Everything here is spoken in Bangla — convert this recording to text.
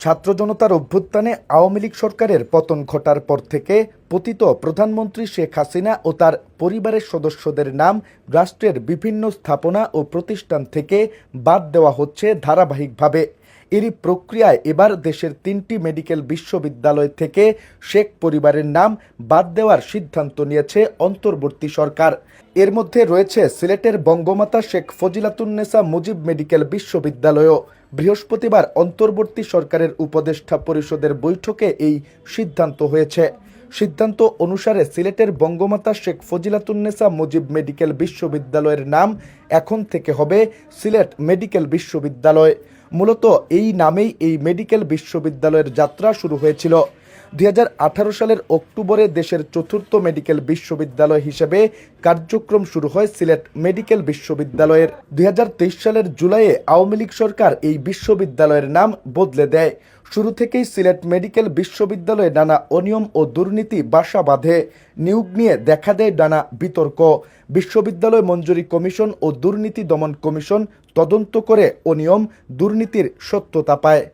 ছাত্র জনতার অভ্যুত্থানে আওয়ামী লীগ সরকারের পতন ঘটার পর থেকে পতিত প্রধানমন্ত্রী শেখ হাসিনা ও তার পরিবারের সদস্যদের নাম রাষ্ট্রের বিভিন্ন স্থাপনা ও প্রতিষ্ঠান থেকে বাদ দেওয়া হচ্ছে ধারাবাহিকভাবে। এরই প্রক্রিয়ায় এবার দেশের তিনটি মেডিকেল বিশ্ববিদ্যালয় থেকে শেখ পরিবারের নাম বাদ দেওয়ার সিদ্ধান্ত নিয়েছে অন্তর্বর্তী সরকার। এর মধ্যে রয়েছে সিলেটের বঙ্গমাতা শেখ ফজিলাতুন্নেসা মুজিব মেডিকেল বিশ্ববিদ্যালয়ও। বৃহস্পতিবার অন্তর্বর্তী সরকারের উপদেষ্টা পরিষদের বৈঠকে এই সিদ্ধান্ত হয়েছে। সিদ্ধান্ত অনুসারে সিলেটের বঙ্গমাতা শেখ ফজিলাতুন্নেসা মুজিব মেডিকেল বিশ্ববিদ্যালয়ের নাম এখন থেকে হবে সিলেট মেডিকেল বিশ্ববিদ্যালয়। মূলত এই নামেই এই মেডিকেল বিশ্ববিদ্যালয়ের যাত্রা শুরু হয়েছিল। দুই হাজার আঠারো সালের অক্টোবরে দেশের চতুর্থ মেডিকেল বিশ্ববিদ্যালয় হিসেবে কার্যক্রম শুরু হয় সিলেট মেডিকেল বিশ্ববিদ্যালয়ের। দুই হাজার তেইশ সালের জুলাইয়ে আওয়ামী লীগ সরকার এই বিশ্ববিদ্যালয়ের নাম বদলে দেয়। শুরু থেকেই সিলেট মেডিকেল বিশ্ববিদ্যালয়ে নানা অনিয়ম ও দুর্নীতি বাসা বাঁধে। নিয়োগ নিয়ে দেখা দেয় নানা বিতর্ক। বিশ্ববিদ্যালয় মঞ্জুরি কমিশন ও দুর্নীতি দমন কমিশন তদন্ত করে অনিয়ম, দুর্নীতির সত্যতা পায়।